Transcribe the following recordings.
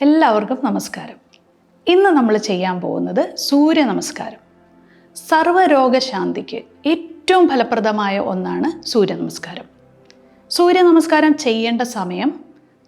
എല്ലാവർക്കും നമസ്കാരം. ഇന്ന് നമ്മൾ ചെയ്യാൻ പോകുന്നത് സൂര്യ നമസ്കാരം. സർവരോഗശാന്തിക്ക് ഏറ്റവും ഫലപ്രദമായ ഒന്നാണ് സൂര്യ നമസ്കാരം. സൂര്യ നമസ്കാരം ചെയ്യേണ്ട സമയം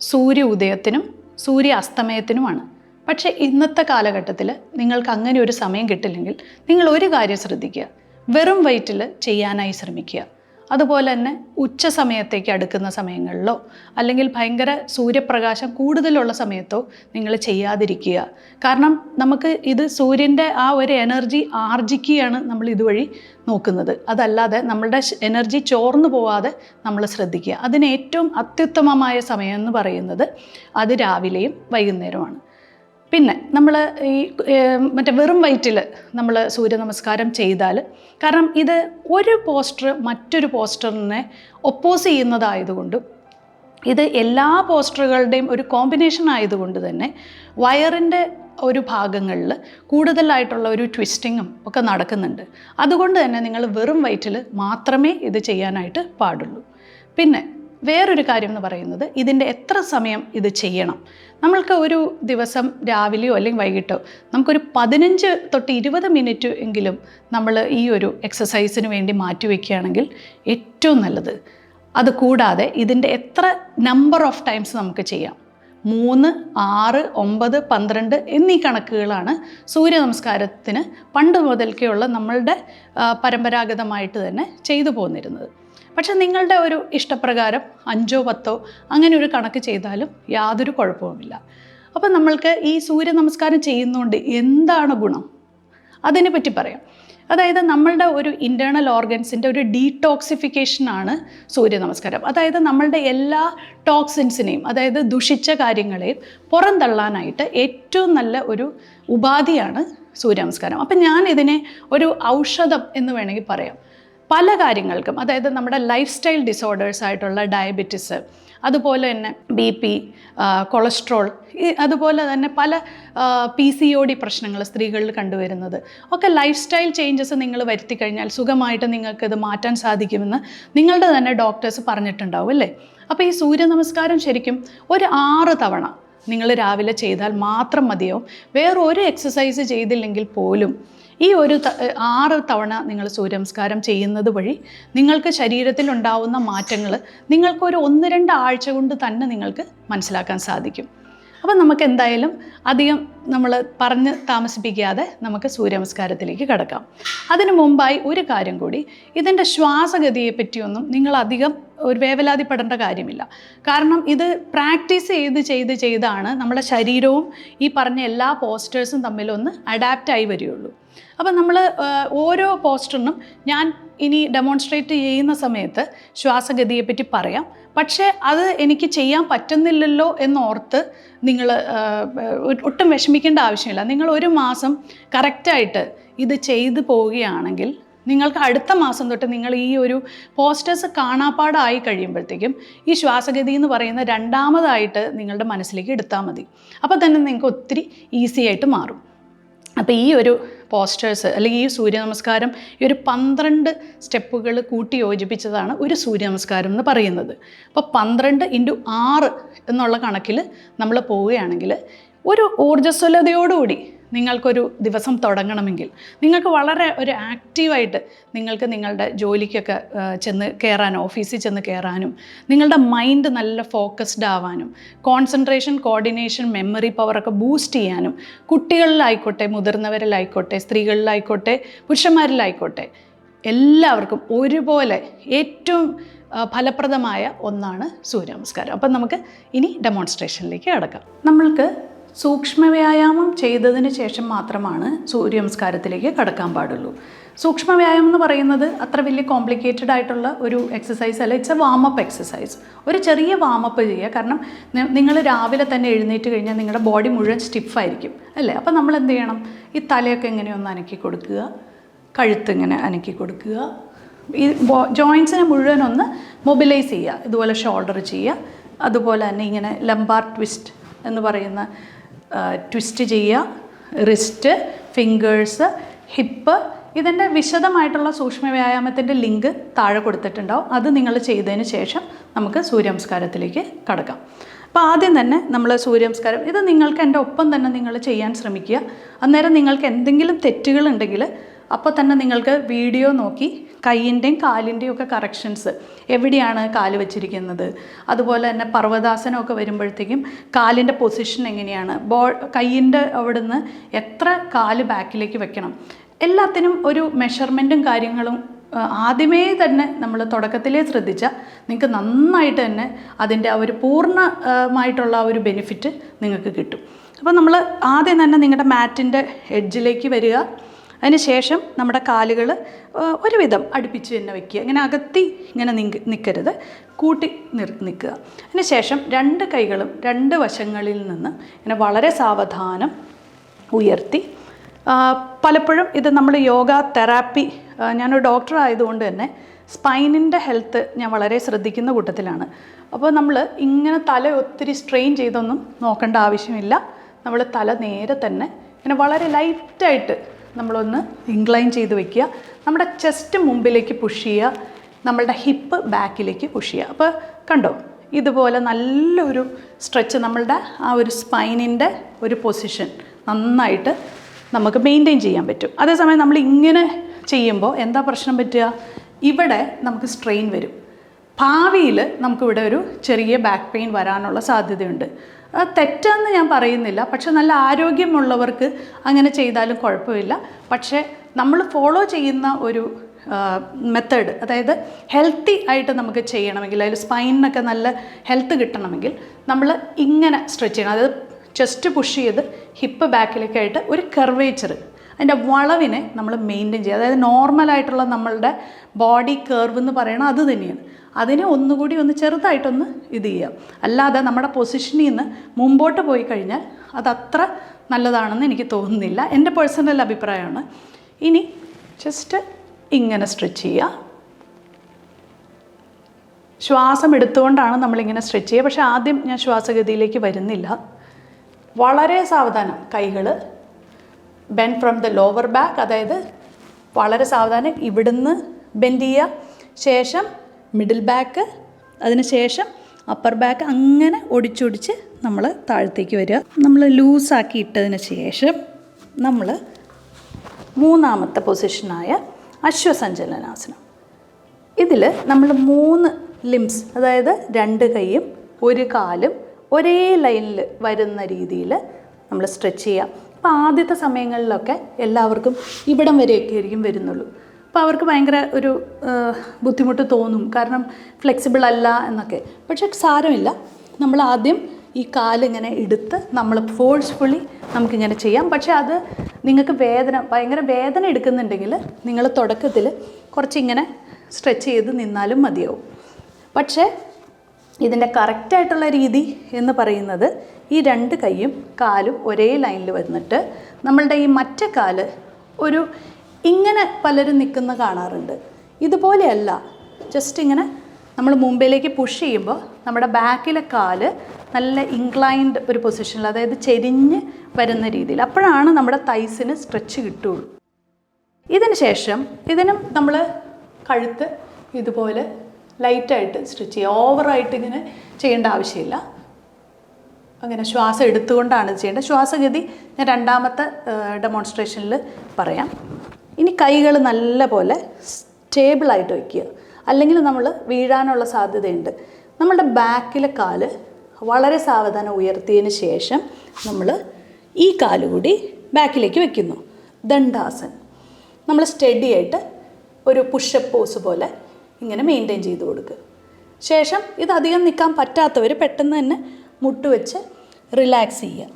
സൂര്യ ഉദയത്തിനും സൂര്യ അസ്തമയത്തിനുമാണ്. പക്ഷേ ഇന്നത്തെ കാലഘട്ടത്തിൽ നിങ്ങൾക്ക് അങ്ങനെ ഒരു സമയം കിട്ടില്ലെങ്കിൽ നിങ്ങൾ ഒരു കാര്യം ശ്രദ്ധിക്കുക. വെറും വയറ്റിൽ ചെയ്യാനായി ശ്രമിക്കുക. അതുപോലെ തന്നെ ഉച്ച സമയത്തേക്ക് അടുക്കുന്ന സമയങ്ങളിലോ അല്ലെങ്കിൽ ഭയങ്കര സൂര്യപ്രകാശം കൂടുതലുള്ള സമയത്തോ നിങ്ങൾ ചെയ്യാതിരിക്കുക. കാരണം നമുക്ക് ഇത് സൂര്യന്റെ ആ ഒരു എനർജി ആർജിക്കുകയാണ് നമ്മൾ ഇതുവഴി നോക്കുന്നത്. അതല്ലാതെ നമ്മളുടെ എനർജി ചോർന്നു പോവാതെ നമ്മൾ ശ്രദ്ധിക്കുക. അതിന് ഏറ്റവും അത്യുത്തമമായ സമയം എന്ന് പറയുന്നത് അത് രാവിലെയും വൈകുന്നേരമാണ് പിന്നെ നമ്മൾ ഈ മറ്റേ വെറും വയറ്റിൽ നമ്മൾ സൂര്യ നമസ്കാരം ചെയ്താൽ കാരണം ഇത് ഒരു പോസ്റ്റർ മറ്റൊരു പോസ്റ്ററിനെ ഒപ്പോസ് ചെയ്യുന്നതായതുകൊണ്ടും ഇത് എല്ലാ പോസ്റ്ററുകളുടെയും ഒരു കോമ്പിനേഷൻ ആയതുകൊണ്ട് തന്നെ വയറിന്റെ ഒരു ഭാഗങ്ങളിൽ കൂടുതലായിട്ടുള്ള ഒരു ട്വിസ്റ്റിങ്ങും ഒക്കെ നടക്കുന്നുണ്ട്. അതുകൊണ്ട് തന്നെ നിങ്ങൾ വെറും വയറ്റിൽ മാത്രമേ ഇത് ചെയ്യാനായിട്ട് പാടുള്ളൂ. പിന്നെ വേറൊരു കാര്യം എന്ന് പറയുന്നത് ഇതിന്റെ എത്ര സമയം ഇത് ചെയ്യണം? നമ്മൾക്ക് ഒരു ദിവസം രാവിലെയോ അല്ലെങ്കിൽ വൈകിട്ടോ നമുക്കൊരു പതിനഞ്ച് തൊട്ട് ഇരുപത് മിനിറ്റ് എങ്കിലും നമ്മൾ ഈ ഒരു എക്സസൈസിന് വേണ്ടി മാറ്റിവെക്കുകയാണെങ്കിൽ ഏറ്റവും നല്ലത്. അത് കൂടാതെ ഇതിന്റെ എത്ര നമ്പർ ഓഫ് ടൈംസ് നമുക്ക് ചെയ്യാം? മൂന്ന് ആറ് ഒമ്പത് പന്ത്രണ്ട് എന്നീ കണക്കുകളാണ് സൂര്യ നമസ്കാരത്തിന് പണ്ട് മുതൽക്കെയുള്ള നമ്മളുടെ പരമ്പരാഗതമായിട്ട് തന്നെ ചെയ്തു പോന്നിരുന്നത്. പക്ഷെ നിങ്ങളുടെ ഒരു ഇഷ്ടപ്രകാരം അഞ്ചോ പത്തോ അങ്ങനെ ഒരു കണക്ക് ചെയ്താലും യാതൊരു കുഴപ്പവുമില്ല. അപ്പം നമ്മൾക്ക് ഈ സൂര്യ നമസ്കാരം ചെയ്യുന്നതുകൊണ്ട് എന്താണ് ഗുണം? അതിനെ പറ്റി പറയാം. അതായത് നമ്മളുടെ ഒരു ഇന്റേർണൽ ഓർഗൻസിന്റെ ഒരു ഡീടോക്സിഫിക്കേഷനാണ് സൂര്യ നമസ്കാരം അതായത് നമ്മളുടെ എല്ലാ ടോക്സിൻസിനെയും അതായത് ദുഷിച്ച കാര്യങ്ങളെയും പുറന്തള്ളാനായിട്ട് ഏറ്റവും നല്ല ഒരു ഉപാധിയാണ് സൂര്യ നമസ്കാരം അപ്പം ഞാൻ ഇതിനെ ഒരു ഔഷധം എന്ന് വേണമെങ്കിൽ പറയാം. പല കാര്യങ്ങൾക്കും അതായത് നമ്മുടെ ലൈഫ് സ്റ്റൈൽ ഡിസോർഡേഴ്സ് ആയിട്ടുള്ള ഡയബറ്റിസ് അതുപോലെ തന്നെ ബി പി കൊളസ്ട്രോൾ അതുപോലെ തന്നെ പല പി സി ഒ ഡി പ്രശ്നങ്ങൾ സ്ത്രീകളിൽ കണ്ടുവരുന്നത്. ഒക്കെ ലൈഫ് സ്റ്റൈൽ ചേഞ്ചസ് നിങ്ങൾ വരുത്തി കഴിഞ്ഞാൽ സുഖമായിട്ട് നിങ്ങൾക്ക് ഇത് മാറ്റാൻ സാധിക്കുമെന്ന് നിങ്ങളുടെ തന്നെ ഡോക്ടേഴ്സ് പറഞ്ഞിട്ടുണ്ടാവും അല്ലേ? അപ്പോൾ ഈ സൂര്യ നമസ്കാരം ശരിക്കും ഒരു ആറ് തവണ നിങ്ങൾ രാവിലെ ചെയ്താൽ മാത്രം മതിയാവും. വേറൊരു എക്സസൈസ് ചെയ്തില്ലെങ്കിൽ പോലും ഈ ഒരു ആറ് തവണ നിങ്ങൾ സൂര്യനമസ്കാരം ചെയ്യുന്നത് വഴി നിങ്ങൾക്ക് ശരീരത്തിൽ ഉണ്ടാവുന്ന മാറ്റങ്ങൾ നിങ്ങൾക്കൊരു ഒന്ന് രണ്ട് ആഴ്ച കൊണ്ട് തന്നെ നിങ്ങൾക്ക് മനസ്സിലാക്കാൻ സാധിക്കും. അപ്പം നമുക്ക് എന്തായാലും അധികം നമ്മൾ പറഞ്ഞ് താമസിപ്പിക്കാതെ നമുക്ക് സൂര്യനമസ്കാരത്തിലേക്ക് കടക്കാം. അതിനു മുമ്പായി ഒരു കാര്യം കൂടി. ഇതിന്റെ ശ്വാസഗതിയെ പറ്റിയൊന്നും നിങ്ങൾ അധികം ഒരു വേവലാതിപ്പെടേണ്ട കാര്യമില്ല. കാരണം ഇത് പ്രാക്ടീസ് ചെയ്ത് ചെയ്ത് ചെയ്താണ് നമ്മുടെ ശരീരവും ഈ പറഞ്ഞ എല്ലാ പോസ്റ്റേഴ്സും തമ്മിലൊന്ന് അഡാപ്റ്റായി വരികയുള്ളൂ. അപ്പം നമ്മൾ ഓരോ പോസ്റ്ററിനും ഞാൻ ഇനി ഡെമോൺസ്ട്രേറ്റ് ചെയ്യുന്ന സമയത്ത് ശ്വാസഗതിയെപ്പറ്റി പറയാം. പക്ഷേ അത് എനിക്ക് ചെയ്യാൻ പറ്റുന്നില്ലല്ലോ എന്നോർത്ത് നിങ്ങൾ ഒട്ടും വിഷമിക്കേണ്ട ആവശ്യമില്ല. നിങ്ങൾ ഒരു മാസം കറക്റ്റായിട്ട് ഇത് ചെയ്തു പോവുകയാണെങ്കിൽ നിങ്ങൾക്ക് അടുത്ത മാസം തൊട്ട് നിങ്ങൾ ഈ ഒരു പോസ്റ്റേഴ്സ് കാണാപ്പാടായി കഴിയുമ്പോഴത്തേക്കും ഈ ശ്വാസഗതി എന്ന് പറയുന്ന രണ്ടാമതായിട്ട് നിങ്ങളുടെ മനസ്സിലേക്ക് എടുത്താൽ മതി. അപ്പോൾ തന്നെ നിങ്ങൾക്ക് ഒത്തിരി ഈസി ആയിട്ട് മാറും. അപ്പോൾ ഈ ഒരു പോസ്റ്റേഴ്സ് അല്ലെങ്കിൽ ഈ സൂര്യ നമസ്കാരം ഈ ഒരു പന്ത്രണ്ട് സ്റ്റെപ്പുകൾ കൂട്ടി യോജിപ്പിച്ചതാണ് ഒരു സൂര്യ നമസ്കാരം എന്ന് പറയുന്നത്. അപ്പോൾ പന്ത്രണ്ട് ഇന്റു ആറ് എന്നുള്ള കണക്കിൽ നമ്മൾ പോവുകയാണെങ്കിൽ ഒരു ഊർജസ്വലതയോടുകൂടി നിങ്ങൾക്കൊരു ദിവസം തുടങ്ങണമെങ്കിൽ നിങ്ങൾക്ക് വളരെ ഒരു ആക്റ്റീവായിട്ട് നിങ്ങൾക്ക് നിങ്ങളുടെ ജോലിക്കൊക്കെ ചെന്ന് കയറാനും ഓഫീസിൽ ചെന്ന് കയറാനും നിങ്ങളുടെ മൈൻഡ് നല്ല ഫോക്കസ്ഡ് ആവാനും കോൺസെൻട്രേഷൻ കോർഡിനേഷൻ മെമ്മറി പവറൊക്കെ ബൂസ്റ്റ് ചെയ്യാനും കുട്ടികളിലായിക്കോട്ടെ മുതിർന്നവരിലായിക്കോട്ടെ സ്ത്രീകളിലായിക്കോട്ടെ പുരുഷന്മാരിലായിക്കോട്ടെ എല്ലാവർക്കും ഒരുപോലെ ഏറ്റവും ഫലപ്രദമായ ഒന്നാണ് സൂര്യനമസ്കാരം അപ്പം നമുക്ക് ഇനി ഡെമോൺസ്ട്രേഷനിലേക്ക് കടക്കാം. നമ്മൾക്ക് സൂക്ഷ്മ വ്യായാമം ചെയ്തതിന് ശേഷം മാത്രമാണ് സൂര്യനമസ്കാരത്തിലേക്ക് കടക്കാൻ പാടുള്ളൂ. സൂക്ഷ്മ വ്യായാമം എന്ന് പറയുന്നത് അത്ര വലിയ കോംപ്ലിക്കേറ്റഡ് ആയിട്ടുള്ള ഒരു എക്സസൈസ് അല്ല. ഇറ്റ്സ് എ വാമപ്പ് എക്സസൈസ് ഒരു ചെറിയ വാമപ്പ് ചെയ്യുക. കാരണം നിങ്ങൾ രാവിലെ തന്നെ എഴുന്നേറ്റ് കഴിഞ്ഞാൽ നിങ്ങളുടെ ബോഡി മുഴുവൻ സ്റ്റിഫായിരിക്കും അല്ലേ? അപ്പോൾ നമ്മൾ എന്ത് ചെയ്യണം? ഈ തലയൊക്കെ എങ്ങനെയൊന്ന് ഒന്ന് അനക്കി കൊടുക്കുക. കഴുത്ത് ഇങ്ങനെ അനക്കി കൊടുക്കുക. ഈ ജോയിൻസിനെ മുഴുവൻ ഒന്ന് മൊബിലൈസ് ചെയ്യുക. ഇതുപോലെ ഷോൾഡർ ചെയ്യുക. അതുപോലെ തന്നെ ഇങ്ങനെ ലംബാർ ട്വിസ്റ്റ് എന്ന് പറയുന്ന ട്വിസ്റ്റ് ചെയ്യുക റിസ്റ്റ് ഫിംഗേഴ്സ് ഹിപ്പ് ഇതിന്റെ വിശദമായിട്ടുള്ള സൂക്ഷ്മ വ്യായാമത്തിന്റെ ലിങ്ക് താഴെ കൊടുത്തിട്ടുണ്ടാവും. അത് നിങ്ങൾ ചെയ്തതിന് ശേഷം നമുക്ക് സൂര്യനമസ്കാരത്തിലേക്ക് കടക്കാം. അപ്പോൾ ആദ്യം തന്നെ നമ്മൾ സൂര്യനമസ്കാരം ഇത് നിങ്ങൾക്ക് എന്റെ ഒപ്പം തന്നെ നിങ്ങൾ ചെയ്യാൻ ശ്രമിക്കുക. അന്നേരം നിങ്ങൾക്ക് എന്തെങ്കിലും തെറ്റുകളുണ്ടെങ്കിൽ അപ്പോൾ തന്നെ നിങ്ങൾക്ക് വീഡിയോ നോക്കി കൈയിന്റെയും കാലിന്റെയും ഒക്കെ കറക്ഷൻസ് എവിടെയാണ് കാൽ വെച്ചിരിക്കുന്നത്? അതുപോലെ തന്നെ പർവതാസനമൊക്കെ വരുമ്പോഴത്തേക്കും കാലിന്റെ പൊസിഷൻ എങ്ങനെയാണ്? ബോ കൈയിന്റെ അവിടുന്ന് എത്ര കാൽ ബാക്കിലേക്ക് വെക്കണം? എല്ലാത്തിനും ഒരു മെഷർമെന്റും കാര്യങ്ങളും ആദ്യമേ തന്നെ നമ്മൾ തുടക്കത്തിലേ ശ്രദ്ധിച്ചാൽ നിങ്ങൾക്ക് നന്നായിട്ട് തന്നെ അതിന്റെ ആ ഒരു പൂർണമായിട്ടുള്ള ആ ഒരു ബെനിഫിറ്റ് നിങ്ങൾക്ക് കിട്ടും. അപ്പോൾ നമ്മൾ ആദ്യം തന്നെ നിങ്ങളുടെ മാറ്റിന്റെ എഡ്ജിലേക്ക് വരിക. അതിന് ശേഷം നമ്മുടെ കാലുകൾ ഒരുവിധം അടുപ്പിച്ച് തന്നെ വെക്കുക. ഇങ്ങനെ അകത്തി ഇങ്ങനെ നിൽക്കരുത് കൂട്ടി നിർ നിൽക്കുക. അതിനുശേഷം രണ്ട് കൈകളും രണ്ട് വശങ്ങളിൽ നിന്ന് ഇങ്ങനെ വളരെ സാവധാനം ഉയർത്തി. പലപ്പോഴും ഇത് നമ്മൾ യോഗ തെറാപ്പി ഞാനൊരു ഡോക്ടർ ആയതുകൊണ്ട് തന്നെ സ്പൈനിന്റെ ഹെൽത്ത് ഞാൻ വളരെ ശ്രദ്ധിക്കുന്ന കൂട്ടത്തിലാണ്. അപ്പോൾ നമ്മൾ ഇങ്ങനെ തല ഒത്തിരി സ്ട്രെയിൻ ചെയ്തൊന്നും നോക്കേണ്ട ആവശ്യമില്ല. നമ്മൾ തല നേരെ തന്നെ ഇങ്ങനെ വളരെ ലൈറ്റായിട്ട് നമ്മളൊന്ന് ഇൻക്ലൈൻ ചെയ്ത് വെക്കുക. നമ്മുടെ ചെസ്റ്റ് മുമ്പിലേക്ക് പുഷ് ചെയ്യുക. നമ്മളുടെ ഹിപ്പ് ബാക്കിലേക്ക് പുഷ് ചെയ്യുക. അപ്പോൾ കണ്ടോ ഇതുപോലെ നല്ലൊരു സ്ട്രെച്ച് നമ്മളുടെ ആ ഒരു സ്പൈനിന്റെ ഒരു പൊസിഷൻ നന്നായിട്ട് നമുക്ക് മെയിന്റെയിൻ ചെയ്യാൻ പറ്റും. അതേസമയം നമ്മൾ ഇങ്ങനെ ചെയ്യുമ്പോൾ എന്താ പ്രശ്നം പറ്റുക? ഇവിടെ നമുക്ക് സ്ട്രെയിൻ വരും. ഭാവിയിൽ നമുക്കിവിടെ ഒരു ചെറിയ ബാക്ക് പെയിൻ വരാനുള്ള സാധ്യതയുണ്ട്. തെറ്റാന്ന് ഞാൻ പറയുന്നില്ല. പക്ഷെ നല്ല ആരോഗ്യമുള്ളവർക്ക് അങ്ങനെ ചെയ്താലും കുഴപ്പമില്ല. പക്ഷേ നമ്മൾ ഫോളോ ചെയ്യുന്ന ഒരു മെത്തേഡ് അതായത് ഹെൽത്തി ആയിട്ട് നമുക്ക് ചെയ്യണമെങ്കിൽ അതിൽ സ്പൈനിനൊക്കെ നല്ല ഹെൽത്ത് കിട്ടണമെങ്കിൽ നമ്മൾ ഇങ്ങനെ സ്ട്രെച്ച് ചെയ്യണം. അതായത് ചെസ്റ്റ് പുഷ് ചെയ്ത് ഹിപ്പ് ബാക്കിലേക്കായിട്ട് ഒരു കർവേച്ചർ അതിന്റെ വളവിനെ നമ്മൾ മെയിന്റെയിൻ ചെയ്യുക. അതായത് നോർമലായിട്ടുള്ള നമ്മളുടെ ബോഡി കർവ് എന്ന് പറയണത് അത് തന്നെയാണ്. അതിനെ ഒന്നുകൂടി ഒന്ന് ചെറുതായിട്ടൊന്ന് ഇത് ചെയ്യുക. അല്ലാതെ നമ്മുടെ പൊസിഷനിൽ നിന്ന് മുമ്പോട്ട് പോയി കഴിഞ്ഞാൽ അതത്ര നല്ലതാണെന്ന് എനിക്ക് തോന്നുന്നില്ല. എന്റെ പേഴ്സണൽ അഭിപ്രായമാണ്. ഇനി ജസ്റ്റ് ഇങ്ങനെ സ്ട്രെച്ച് ചെയ്യുക. ശ്വാസം എടുത്തുകൊണ്ടാണ് നമ്മളിങ്ങനെ സ്ട്രെച്ച് ചെയ്യുക. പക്ഷേ ആദ്യം ഞാൻ ശ്വാസഗതിയിലേക്ക് വരുന്നില്ല. വളരെ സാവധാനം കൈകൾ bend from the lower back അതായത് വളരെ സാവധാനം ഇവിടുന്ന് ബെൻഡ് ചെയ്യുക. ശേഷം മിഡിൽ ബാക്ക് അതിന് ശേഷം അപ്പർ ബാക്ക് അങ്ങനെ ഒടിച്ചൊടിച്ച് നമ്മൾ താഴത്തേക്ക് വരിക. നമ്മൾ ലൂസാക്കി ഇട്ടതിന് ശേഷം നമ്മൾ മൂന്നാമത്തെ പൊസിഷനായ അശ്വസഞ്ചലനാസനം. ഇതിൽ നമ്മൾ മൂന്ന് ലിംസ് അതായത് രണ്ട് കൈയും ഒരു കാലും ഒരേ ലൈനിൽ വരുന്ന രീതിയിൽ നമ്മൾ സ്ട്രെച്ച് ചെയ്യാം അപ്പോൾ ആദ്യത്തെ സമയങ്ങളിലൊക്കെ എല്ലാവർക്കും ഇവിടം വരെയൊക്കെ ആയിരിക്കും വരുന്നുള്ളൂ. അപ്പോൾ അവർക്ക് ഭയങ്കര ഒരു ബുദ്ധിമുട്ട് തോന്നും. കാരണം ഫ്ലെക്സിബിൾ അല്ല എന്നൊക്കെ. പക്ഷെ സാരമില്ല. നമ്മൾ ആദ്യം ഈ കാലിങ്ങനെ എടുത്ത് നമ്മൾ ഫോഴ്സ്ഫുള്ളി നമുക്കിങ്ങനെ ചെയ്യാം. പക്ഷേ അത് നിങ്ങൾക്ക് വേദന ഭയങ്കര വേദന എടുക്കുന്നുണ്ടെങ്കിൽ നിങ്ങൾ തുടക്കത്തിൽ കുറച്ചിങ്ങനെ സ്ട്രെച്ച് ചെയ്ത് നിന്നാലും മതിയാവും. പക്ഷേ ഇതിന്റെ കറക്റ്റായിട്ടുള്ള രീതി എന്ന് പറയുന്നത് ഈ രണ്ട് കൈയും കാലും ഒരേ ലൈനിൽ വന്നിട്ട് നമ്മളുടെ ഈ മറ്റേ കാൽ ഒരു ഇങ്ങനെ പലരും നിൽക്കുന്ന കാണാറുണ്ട്. ഇതുപോലെയല്ല ജസ്റ്റ് ഇങ്ങനെ നമ്മൾ മുമ്പിലേക്ക് പുഷ് ചെയ്യുമ്പോൾ നമ്മുടെ ബാക്കിലെ കാൽ നല്ല ഇൻക്ലൈൻഡ് ഒരു പൊസിഷനിൽ അതായത് ചെരിഞ്ഞ് വരുന്ന രീതിയിൽ. അപ്പോഴാണ് നമ്മുടെ തൈസിന് സ്ട്രെച്ച് കിട്ടുള്ളൂ ഇതിന് ശേഷം ഇതിനും നമ്മൾ കഴുത്ത് ഇതുപോലെ ലൈറ്റായിട്ട് സ്റ്റിച്ച് ചെയ്യുക. ഓവറായിട്ട് ഇങ്ങനെ ചെയ്യേണ്ട ആവശ്യമില്ല. അങ്ങനെ ശ്വാസം എടുത്തുകൊണ്ടാണ് ചെയ്യേണ്ടത്. ശ്വാസഗതി ഞാൻ രണ്ടാമത്തെ ഡെമോൺസ്ട്രേഷനിൽ പറയാം. ഇനി കൈകൾ നല്ല പോലെ സ്റ്റേബിളായിട്ട് വയ്ക്കുക. അല്ലെങ്കിൽ നമ്മൾ വീഴാനുള്ള സാധ്യതയുണ്ട്. നമ്മളുടെ ബാക്കിലെ കാൽ വളരെ സാവധാനം ഉയർത്തിയതിന് ശേഷം നമ്മൾ ഈ കാലുകൂടി ബാക്കിലേക്ക് വയ്ക്കുന്നു ദണ്ഡാസൻ. നമ്മൾ സ്റ്റഡി ആയിട്ട് ഒരു പുഷപ്പ് പോസ് പോലെ ഇങ്ങനെ മെയിന്റെയിൻ ചെയ്ത് കൊടുക്കുക ശേഷം ഇത് അധികം നിൽക്കാൻ പറ്റാത്തവർ പെട്ടെന്ന് തന്നെ മുട്ടുവെച്ച് റിലാക്സ് ചെയ്യുക.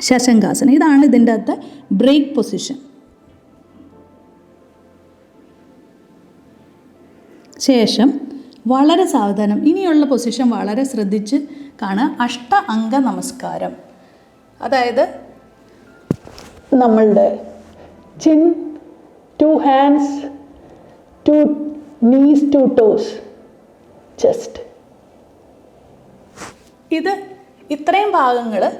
ശശങ്കാസനം ഇതാണ് ഇതിന്റെ അകത്തെ ബ്രേക്ക് പൊസിഷൻ ശേഷം വളരെ സാവധാനം ഇനിയുള്ള പൊസിഷൻ വളരെ ശ്രദ്ധിച്ച് കാണുക. അഷ്ട അംഗ നമസ്കാരം. അതായത് നമ്മളുടെ chin to hands to knees to toes chest ഇത് ഇത്രയും ഭാഗങ്ങൾ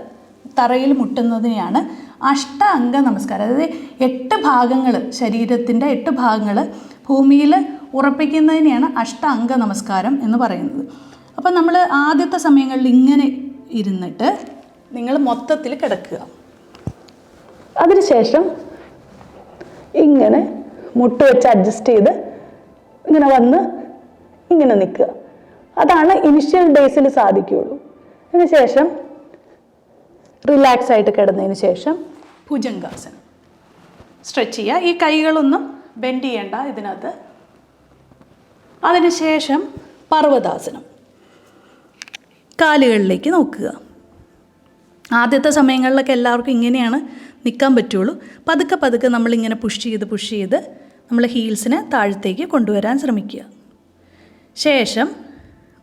തറയിൽ മുട്ടുന്നതിനെയാണ് അഷ്ടാംഗ നമസ്കാരം. അതായത് എട്ട് ഭാഗങ്ങൾ ശരീരത്തിന്റെ എട്ട് ഭാഗങ്ങൾ ഭൂമിയിൽ ഉറപ്പിക്കുന്നതിനെയാണ് അഷ്ടാംഗ നമസ്കാരം എന്ന് പറയുന്നത്. അപ്പം നമ്മൾ ആദ്യത്തെ സമയങ്ങളിൽ ഇങ്ങനെ ഇരുന്നിട്ട് നിങ്ങൾ മൊത്തത്തിൽ കിടക്കുക. അതിനുശേഷം ഇങ്ങനെ മുട്ട് വെച്ച് അഡ്ജസ്റ്റ് ചെയ്ത് ഇങ്ങനെ വന്ന് ഇങ്ങനെ നിൽക്കുക. അതാണ് ഇനിഷ്യൽ ഡേയ്സിൽ സാധിക്കുകയുള്ളൂ. അതിനുശേഷം റിലാക്സ് ആയിട്ട് കിടന്നതിന് ശേഷം ഭുജംഗാസനം. സ്ട്രെച്ച് ചെയ്യുക. ഈ കൈകളൊന്നും ബെൻഡ് ചെയ്യേണ്ട ഇതിനകത്ത്. അതിനുശേഷം പർവതാസനം. കാലുകളിലേക്ക് നോക്കുക. ആദ്യത്തെ സമയങ്ങളിലൊക്കെ എല്ലാവർക്കും ഇങ്ങനെയാണ് നിൽക്കാൻ പറ്റുള്ളൂ. പതുക്കെ പതുക്കെ നമ്മളിങ്ങനെ പുഷ് ചെയ്ത് പുഷ് ചെയ്ത് നമ്മൾ ഹീൽസിനെ താഴത്തേക്ക് കൊണ്ടുവരാൻ ശ്രമിക്കുക. ശേഷം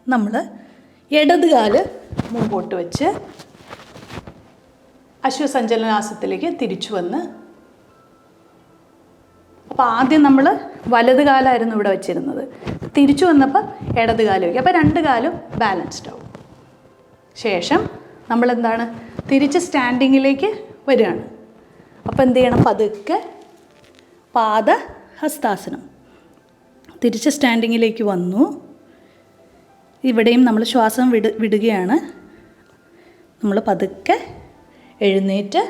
നമ്മൾ ഇടത് കാൽ മുമ്പോട്ട് വെച്ച് അശ്വസഞ്ചലനാസത്തിലേക്ക് തിരിച്ചു വന്ന് അപ്പോൾ ആദ്യം നമ്മൾ വലത് കാലായിരുന്നു ഇവിടെ വെച്ചിരുന്നത്. തിരിച്ചു വന്നപ്പോൾ ഇടത് കാൽ വയ്ക്കുക അപ്പോൾ രണ്ട് കാലും ബാലൻസ്ഡ് ആവും. ശേഷം നമ്മൾ എന്താണ്? തിരിച്ച് സ്റ്റാൻഡിങ്ങിലേക്ക് വരികയാണ്. അപ്പോൾ എന്ത് ചെയ്യണം? പതുക്കെ പാദ ഹസ്താസനം തിരിച്ച് സ്റ്റാൻഡിങ്ങിലേക്ക് വന്നു. ഇവിടെയും നമ്മൾ ശ്വാസം വിട വിടുകയാണ്. നമ്മൾ പതുക്കെ എഴുന്നേറ്റ്.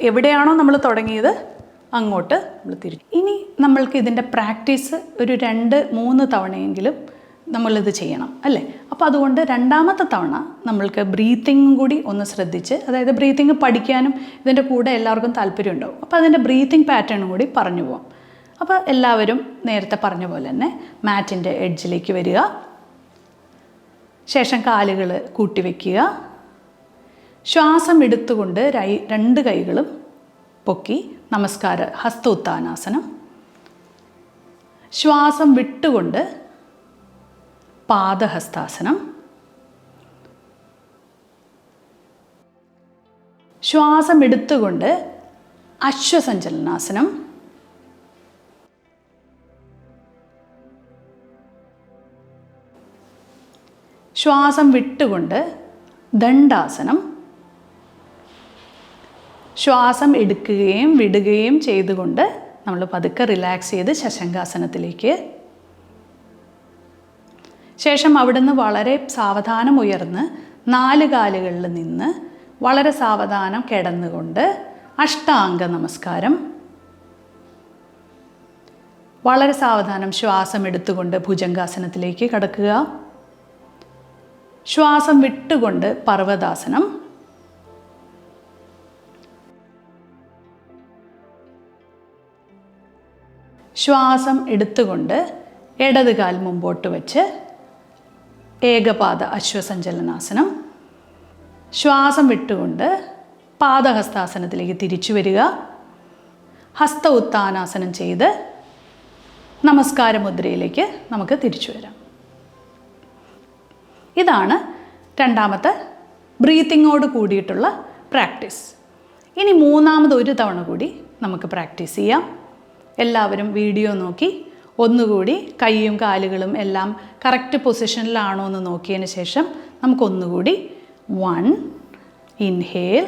എവിടെയാണോ നമ്മൾ തുടങ്ങിയത് അങ്ങോട്ട് നമ്മൾ തിരിച്ചു. ഇനി നമ്മൾക്ക് ഇതിന്റെ പ്രാക്ടീസ് ഒരു രണ്ട് മൂന്ന് തവണയെങ്കിലും നമ്മളിത് ചെയ്യണം അല്ലേ? അപ്പോൾ അതുകൊണ്ട് രണ്ടാമത്തെ തവണ നമ്മൾക്ക് ബ്രീത്തിങ്ങും കൂടി ഒന്ന് ശ്രദ്ധിച്ച് അതായത് ബ്രീത്തിങ് പഠിക്കാനും ഇതിന്റെ കൂടെ എല്ലാവർക്കും താല്പര്യം ഉണ്ടാവും. അപ്പോൾ അതിന്റെ ബ്രീത്തിങ് പാറ്റേണും കൂടി പറഞ്ഞു പോവാം. അപ്പോൾ എല്ലാവരും നേരത്തെ പറഞ്ഞ പോലെ തന്നെ മാറ്റിന്റെ എഡ്ജിലേക്ക് വരിക. ശേഷം കാലുകൾ കൂട്ടിവെക്കുക ശ്വാസം എടുത്തുകൊണ്ട് രൈ രണ്ട് കൈകളും പൊക്കി നമസ്കാര ഹസ്തോത്താനാസനം. ശ്വാസം വിട്ടുകൊണ്ട് പാദഹസ്താസനം. ശ്വാസം എടുത്തുകൊണ്ട് അശ്വസഞ്ചലനാസനം. ശ്വാസം വിട്ടുകൊണ്ട് ദണ്ഡാസനം. ശ്വാസം എടുക്കുകയും വിടുകയും ചെയ്തുകൊണ്ട് നമ്മൾ പതുക്കെ റിലാക്സ് ചെയ്ത് ശശങ്കാസനത്തിലേക്ക് ശേഷം അവിടുന്ന് വളരെ സാവധാനം ഉയർന്ന് നാല് കാലുകളിൽ നിന്ന് വളരെ സാവധാനം കിടന്നുകൊണ്ട് അഷ്ടാംഗ നമസ്കാരം. വളരെ സാവധാനം ശ്വാസം എടുത്തുകൊണ്ട് ഭുജംഗാസനത്തിലേക്ക് കടക്കുക. ശ്വാസം വിട്ടുകൊണ്ട് പർവതാസനം. ശ്വാസം എടുത്തുകൊണ്ട് ഇടത് കാൽ മുമ്പോട്ട് വെച്ച് ഏകപാദ അശ്വസഞ്ചലനാസനം. ശ്വാസം വിട്ടുകൊണ്ട് പാദഹസ്താസനത്തിലേക്ക് തിരിച്ചു വരിക. ഹസ്ത ഉത്താനാസനം ചെയ്ത് നമസ്കാരമുദ്രയിലേക്ക് നമുക്ക് തിരിച്ചു വരാം. ഇതാണ് രണ്ടാമത്തെ ബ്രീത്തിങ്ങോട് കൂടിയിട്ടുള്ള പ്രാക്ടീസ്. ഇനി മൂന്നാമത് ഒരു തവണ കൂടി നമുക്ക് പ്രാക്ടീസ് ചെയ്യാം. എല്ലാവരും വീഡിയോ നോക്കി ഒന്നുകൂടി കൈയും കാലുകളും എല്ലാം കറക്റ്റ് പൊസിഷനിലാണോ എന്ന് നോക്കിയതിന് ശേഷം നമുക്കൊന്നുകൂടി വൺ ഇൻഹേൽ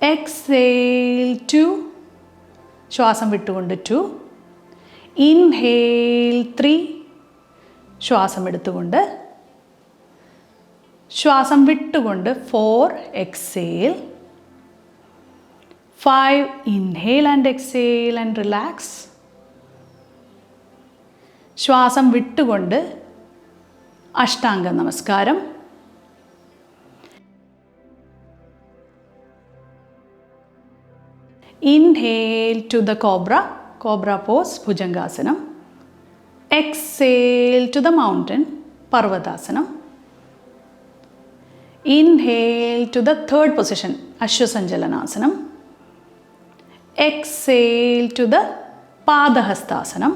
എക്സേൽ ടു ശ്വാസം വിട്ടുകൊണ്ട് ടു ഇൻഹേൽ ത്രീ ശ്വാസം എടുത്തുകൊണ്ട് ശ്വാസം വിട്ടുകൊണ്ട് four exhale five inhale and exhale and relax ശ്വാസം വിട്ടുകൊണ്ട് Ashtanga Namaskaram. Inhale to the cobra cobra pose Bhujangasana exhale to the mountain Parvatasana inhale to the third position Ashwasanchalanasana exhale to the Padahastasana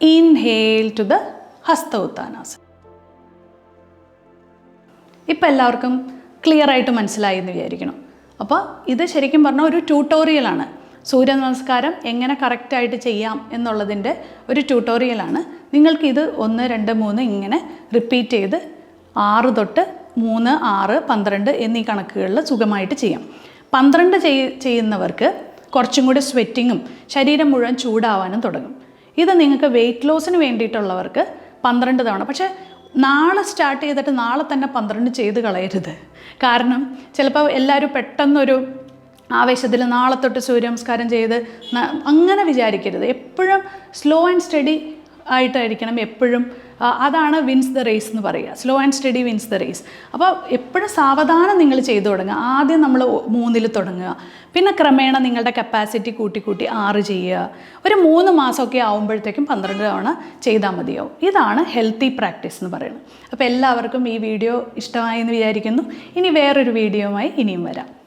inhale to the Hastottanasana ഇപ്പം എല്ലാവർക്കും clear ആയിട്ട് മനസ്സിലായി എന്ന് വിചാരിക്കണം അപ്പോൾ ഇത് ശരിക്കും പറഞ്ഞാൽ ഒരു ട്യൂട്ടോറിയലാണ് സൂര്യ നമസ്കാരം എങ്ങനെ കറക്റ്റായിട്ട് ചെയ്യാം എന്നുള്ളതിന്റെ ഒരു ട്യൂട്ടോറിയലാണ് നിങ്ങൾക്കിത് ഒന്ന് രണ്ട് മൂന്ന് ഇങ്ങനെ റിപ്പീറ്റ് ചെയ്ത് ആറ് തൊട്ട് മൂന്ന് ആറ് പന്ത്രണ്ട് എന്നീ കണക്കുകളിൽ സുഖമായിട്ട് ചെയ്യാം. പന്ത്രണ്ട് ചെയ് ചെയ്യുന്നവർക്ക് കുറച്ചും കൂടി സ്വെറ്റിങ്ങും ശരീരം മുഴുവൻ ചൂടാവാനും തുടങ്ങും. ഇത് നിങ്ങൾക്ക് വെയിറ്റ് ലോസിന് വേണ്ടിയിട്ടുള്ളവർക്ക് പന്ത്രണ്ട് തവണ. പക്ഷേ നാളെ സ്റ്റാർട്ട് ചെയ്തിട്ട് നാളെ തന്നെ പന്ത്രണ്ട് ചെയ്ത് കളയരുത്. കാരണം ചിലപ്പോൾ എല്ലാവരും പെട്ടെന്നൊരു ആവേശത്തിൽ നാളെ തൊട്ട് സൂര്യനമസ്കാരം ചെയ്ത് അങ്ങനെ വിചാരിക്കരുത്. എപ്പോഴും സ്ലോ ആൻഡ് സ്റ്റഡി ആയിട്ടായിരിക്കണം എപ്പോഴും അതാണ് വിൻസ് ദ റേസ് എന്ന് പറയുക. Slow and steady wins the race അപ്പോൾ എപ്പോഴും സാവധാനം നിങ്ങൾ ചെയ്തു തുടങ്ങുക. ആദ്യം നമ്മൾ മൂന്നിൽ തുടങ്ങുക. പിന്നെ ക്രമേണ നിങ്ങളുടെ കപ്പാസിറ്റി കൂട്ടി കൂട്ടി ആറ് ചെയ്യുക. ഒരു മൂന്ന് മാസമൊക്കെ ആകുമ്പോഴത്തേക്കും പന്ത്രണ്ട് തവണ ചെയ്താൽ മതിയാവും. ഇതാണ് ഹെൽത്തി പ്രാക്ടീസ് എന്ന് പറയുന്നത്. അപ്പോൾ എല്ലാവർക്കും ഈ വീഡിയോ ഇഷ്ടമായി എന്ന് വിചാരിക്കുന്നു. ഇനി വേറൊരു വീഡിയോയുമായി ഇനിയും വരാം.